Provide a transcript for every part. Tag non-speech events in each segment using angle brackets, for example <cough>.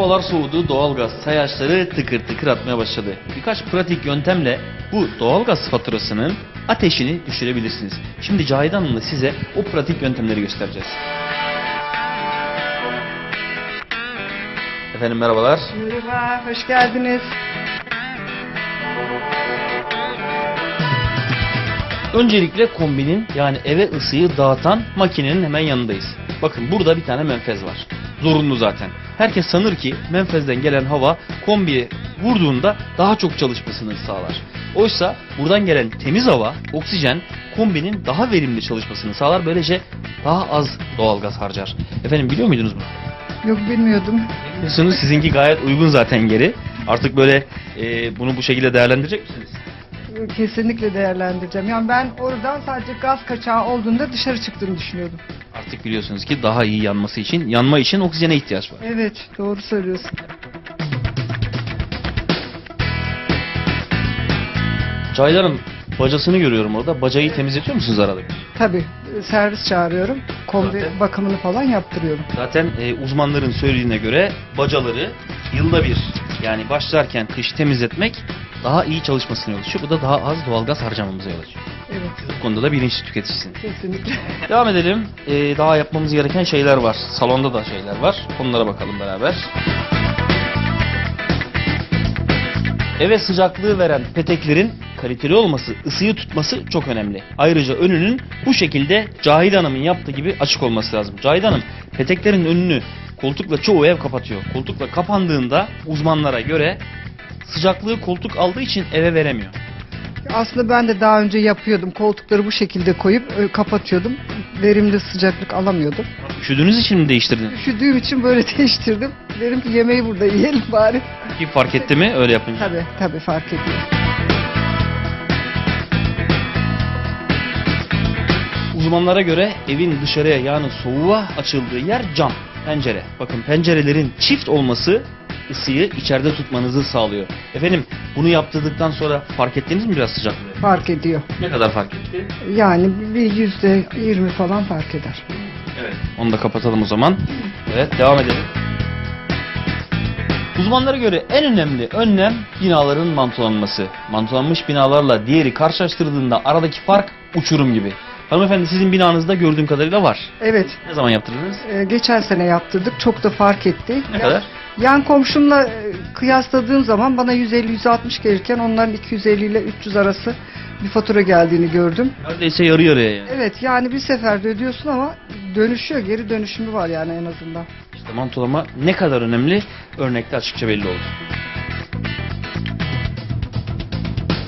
Havalar soğudu, doğalgaz sayaçları tıkır tıkır atmaya başladı. Birkaç pratik yöntemle bu doğalgaz faturasının ateşini düşürebilirsiniz. Şimdi Cahide Hanım'la size o pratik yöntemleri göstereceğiz. Efendim merhabalar. Merhaba, hoş geldiniz. Öncelikle kombinin yani eve ısıyı dağıtan makinenin hemen yanındayız. Bakın burada bir tane menfez var. Zorunlu zaten. Herkes sanır ki menfezden gelen hava kombiye vurduğunda daha çok çalışmasını sağlar. Oysa buradan gelen temiz hava, oksijen kombinin daha verimli çalışmasını sağlar. Böylece daha az doğalgaz harcar. Efendim biliyor muydunuz bunu? Yok bilmiyordum. Biliyorsunuz sizinki gayet uygun zaten geri. Artık böyle e, bunu bu şekilde değerlendirecek misiniz? Kesinlikle değerlendireceğim. Yani ben oradan sadece gaz kaçağı olduğunda dışarı çıktığını düşünüyordum. Artık biliyorsunuz ki daha iyi yanması için, yanma için oksijene ihtiyaç var. Evet, doğru söylüyorsun. Çayların bacasını görüyorum orada. Bacayı temizletiyor musunuz arada? Tabii, servis çağırıyorum. Kombi Zaten- bakımını falan yaptırıyorum. Zaten e, uzmanların söylediğine göre bacaları yılda bir yani başlarken kış temizletmek daha iyi çalışmasına yol açıyor. Bu da daha az doğalgaz harcamamıza yol açıyor. Evet, Bu konuda da bilinçli tüketicisiniz. kesinlikle. <laughs> Devam edelim. E, daha yapmamız gereken şeyler var. Salonda da şeyler var. Onlara bakalım beraber. Eve sıcaklığı veren peteklerin kaliteli olması, ısıyı tutması çok önemli. Ayrıca önünün bu şekilde Cahide Hanım'ın yaptığı gibi açık olması lazım. Cahide Hanım peteklerin önünü koltukla çoğu ev kapatıyor. Koltukla kapandığında uzmanlara göre sıcaklığı koltuk aldığı için eve veremiyor. Aslında ben de daha önce yapıyordum. Koltukları bu şekilde koyup ö, kapatıyordum. Verimli sıcaklık alamıyordum. Üşüdüğünüz için mi değiştirdiniz? Üşüdüğüm için böyle <laughs> değiştirdim. Dedim ki yemeği burada yiyelim bari. Ki fark etti mi öyle yapınca? Tabii, tabii fark ediyor. Uzmanlara göre evin dışarıya yani soğuğa açıldığı yer cam, pencere. Bakın pencerelerin çift olması ısıyı içeride tutmanızı sağlıyor. Efendim bunu yaptırdıktan sonra fark ettiniz mi biraz sıcaklığı? Fark ediyor. Ne kadar fark etti? Yani bir yüzde yirmi falan fark eder. Evet. Onu da kapatalım o zaman. Evet devam edelim. Uzmanlara göre en önemli önlem binaların mantolanması. Mantolanmış binalarla diğeri karşılaştırdığında aradaki fark uçurum gibi. Hanımefendi sizin binanızda gördüğüm kadarıyla var. Evet, Ne zaman yaptırdınız? e, geçen sene yaptırdık. Çok da fark etti. Ne kadar? Yan komşumla e, kıyasladığım zaman bana 150-160 gelirken onların 250 ile 300 arası bir fatura geldiğini gördüm. Neredeyse yarı yarıya yani. Evet, yani bir seferde ödüyorsun ama dönüşüyor, geri dönüşümü var yani en azından. İşte mantolama ne kadar önemli örnekte açıkça belli oldu.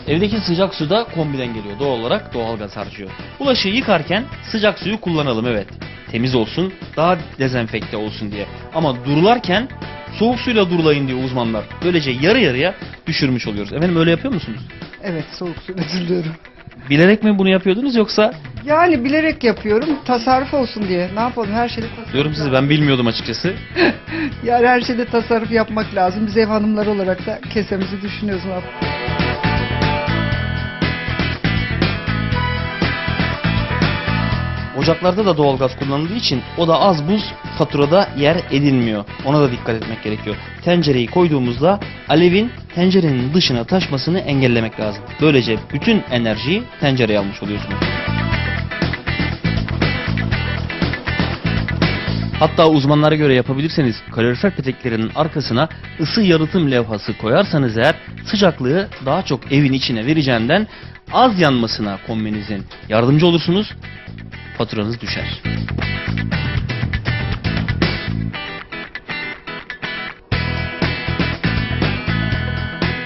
Evdeki sıcak su da kombiden geliyor. Doğal olarak doğalgaz harcıyor. Bulaşığı yıkarken sıcak suyu kullanalım evet. Temiz olsun, daha dezenfekte olsun diye. Ama durularken soğuk suyla durulayın diyor uzmanlar. Böylece yarı yarıya düşürmüş oluyoruz. Efendim öyle yapıyor musunuz? Evet, soğuk suyla duruyorum. Bilerek mi bunu yapıyordunuz yoksa Yani bilerek yapıyorum, tasarruf olsun diye. Ne yapalım, her şeyde tasarruf. diyorum size ben bilmiyordum açıkçası. <laughs> Yani her şeyde tasarruf yapmak lazım. Biz ev hanımları olarak da kesemizi düşünüyoruz. ne yapalım. Ocaklarda da doğalgaz kullanıldığı için o da az buz faturada yer edilmiyor. Ona da dikkat etmek gerekiyor. Tencereyi koyduğumuzda alevin tencerenin dışına taşmasını engellemek lazım. Böylece bütün enerjiyi tencereye almış oluyorsunuz. Hatta uzmanlara göre yapabilirseniz kalorifer peteklerinin arkasına ısı yalıtım levhası koyarsanız eğer sıcaklığı daha çok evin içine vereceğinden az yanmasına kombinizin yardımcı olursunuz faturanız düşer.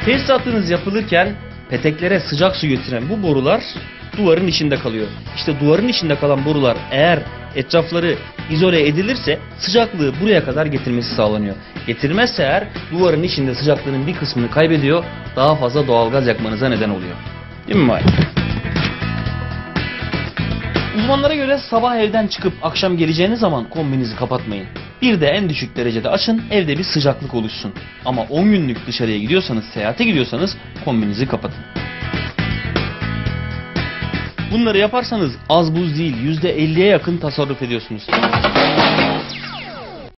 Tesisatınız yapılırken peteklere sıcak su götüren bu borular duvarın içinde kalıyor. İşte duvarın içinde kalan borular eğer etrafları izole edilirse sıcaklığı buraya kadar getirmesi sağlanıyor. Getirmezse eğer duvarın içinde sıcaklığının bir kısmını kaybediyor, daha fazla doğalgaz yakmanıza neden oluyor. Değil mi Mahir? Uzmanlara göre sabah evden çıkıp akşam geleceğiniz zaman kombinizi kapatmayın. Bir de en düşük derecede açın, evde bir sıcaklık oluşsun. Ama 10 günlük dışarıya gidiyorsanız, seyahate gidiyorsanız kombinizi kapatın. Bunları yaparsanız az buz değil %50'ye yakın tasarruf ediyorsunuz.